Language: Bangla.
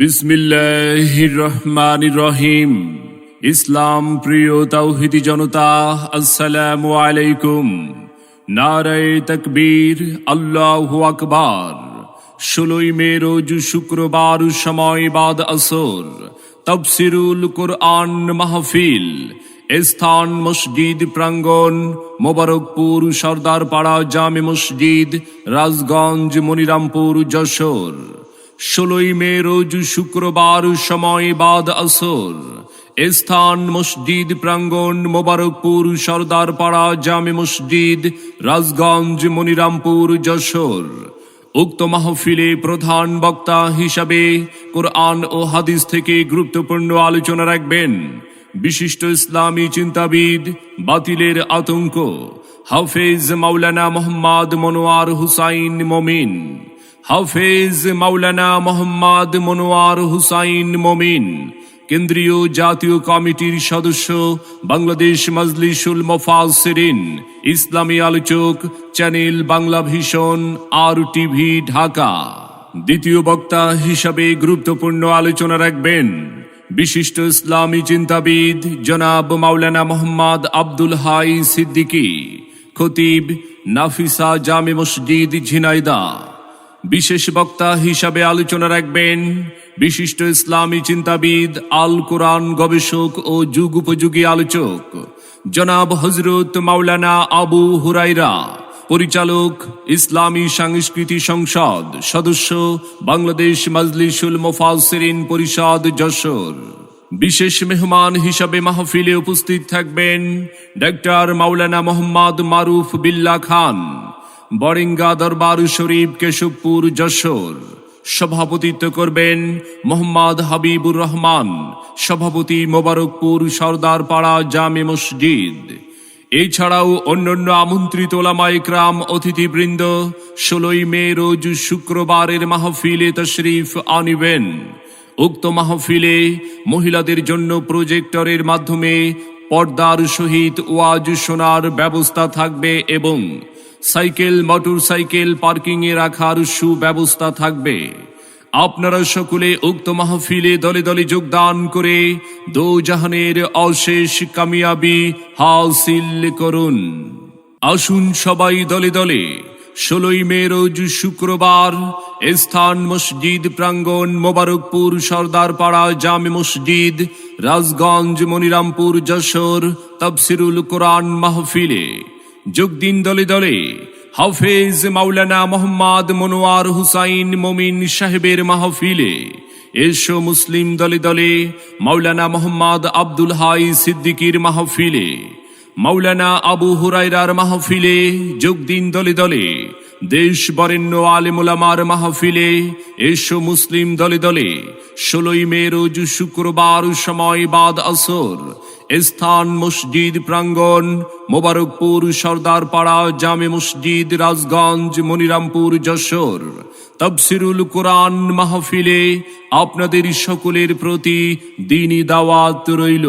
বিসমিল্লাহির রহমানির রহিম ইসলাম প্রিয় তাওহিদি জনতা, আসসালামু আলাইকুম। নারায় তকবীর, আল্লাহু আকবার। ষোলোই মে রোজ শুক্রবার সময় বাদ আসর। তফসিরুল কোরআন মাহফিল। স্থান মসজিদ প্রাঙ্গণ, মোবারকপুর সর্দার পাড়া জামে মসজিদ, রাজগঞ্জ, মনিরামপুর, যশোর। ষোলোই মে রোজ শুক্রবার সময় বাদ আসর। স্থান মসজিদ প্রাঙ্গণ মোবারকপুর সর্দার পাড়া জামে মসজিদ, রাজগঞ্জ, মনিরামপুর, যশোর। উক্ত মাহফিলে প্রধান বক্তা হিসাবে কোরআন ও হাদিস থেকে গুরুত্বপূর্ণ আলোচনা রাখবেন। বিশিষ্ট ইসলামী চিন্তাবিদ, বাতিলের আতঙ্ক। হাফেজ মাওলানা মোহাম্মদ মনোয়ার হুসাইন মমিন। হাফেজ মাওলানা মোহাম্মদ মনোয়ার হুসাইন মমিন, কেন্দ্রীয় জাতীয় কমিটির সদস্য বাংলাদেশ মজলিসুল মোফাসিরিন ইসলামী আলোচক, চ্যানেল বাংলা ভীষণ আর টিভি ঢাকা। দ্বিতীয় বক্তা হিসাবে গুরুত্বপূর্ণ আলোচনা রাখবেন বিশিষ্ট ইসলামী চিন্তাবিদ জনাব মাওলানা মোহাম্মদ আব্দুল হাই সিদ্দিকী, খতিব নাফিসা জামে মসজিদ ঝিনাইদা বিশেষ বক্তা হিসাবে আলোচনা রাখবেন বিশিষ্ট ইসলামী চিন্তাবিদ, আল কোরআন গবেষক ও যুগ উপযোগী আলোচক, জনাব হজরত মাওলানা আবু হুরাইরা পরিচালক, ইসলামী সাংস্কৃতি সংসদ সদস্য, বাংলাদেশ মজলিসুল মোফাসিরিন পরিষদ যশোর। বিশেষ মেহমান হিসাবে মাহফিলে উপস্থিত থাকবেন ডক্টর মাওলানা মোহাম্মদ মারুফ বিল্লা খান। বরিঙ্গা দরবার শরীফ কেশবপুর যশোর। সভাপতিত্ব করবেন মোহাম্মদ হাবিবুর রহমান, সভাপতি মোবারকপুর সর্দার পাড়া জামে মসজিদ। এছাড়াও অন্যান্য আমন্ত্রিত ওলামাইকরাম অতিথিবৃন্দ, ষোলোই মে রোজ শুক্রবারের মাহফিলে তশরিফ আনিবেন। উক্ত মাহফিলে মহিলাদের জন্য প্রজেক্টরের মাধ্যমে পর্দার সহিত ওয়াজ শোনার ব্যবস্থা থাকবে এবং সাইকেল মোটর সাইকেল পার্কিং এ রাখার সুব্যবস্থা থাকবে। আপনারা সকলে উক্ত মাহফিলে দলে দলে যোগদান করে দো জাহানের অশেষ কামিয়াবি হাসিল করুন। আসুন সবাই দলে দলে, ষোলোই মে রোজ শুক্রবার, স্থান মসজিদ প্রাঙ্গণ মোবারকপুর সর্দার পাড়া জামে মসজিদ, রাজগঞ্জ, মনিরামপুর, যশোর, তফসিরুল কোরআন মাহফিলে। যোগ দিন দলে দলে। হাফেজ মাওলানা মোহাম্মদ মনোয়ার হুসাইন মমিন সাহেবের মাহফিলে। এসো মুসলিম দলে দলে মাওলানা মোহাম্মদ আব্দুল হাই সিদ্দিকির মাহফিলে। মাওলানা আবু হুরাইরার মাহফিলে যোগ দিন দলে দলে। দেশ বরেণ্য আলেমুলামার মাহফিলে এসো মুসলিম দলে দলে। ষোলোই মে রোজ শুক্রবার সময় বাদ আসর। স্থান মসজিদ প্রাঙ্গণ, মোবারকপুর সর্দার পাড়া জামে মসজিদ রাজগঞ্জ মনিরামপুর যশোর। তফসিরুল কোরআন মাহফিলে আপনাদের সকলের প্রতি দিনই দাওয়াত রইল।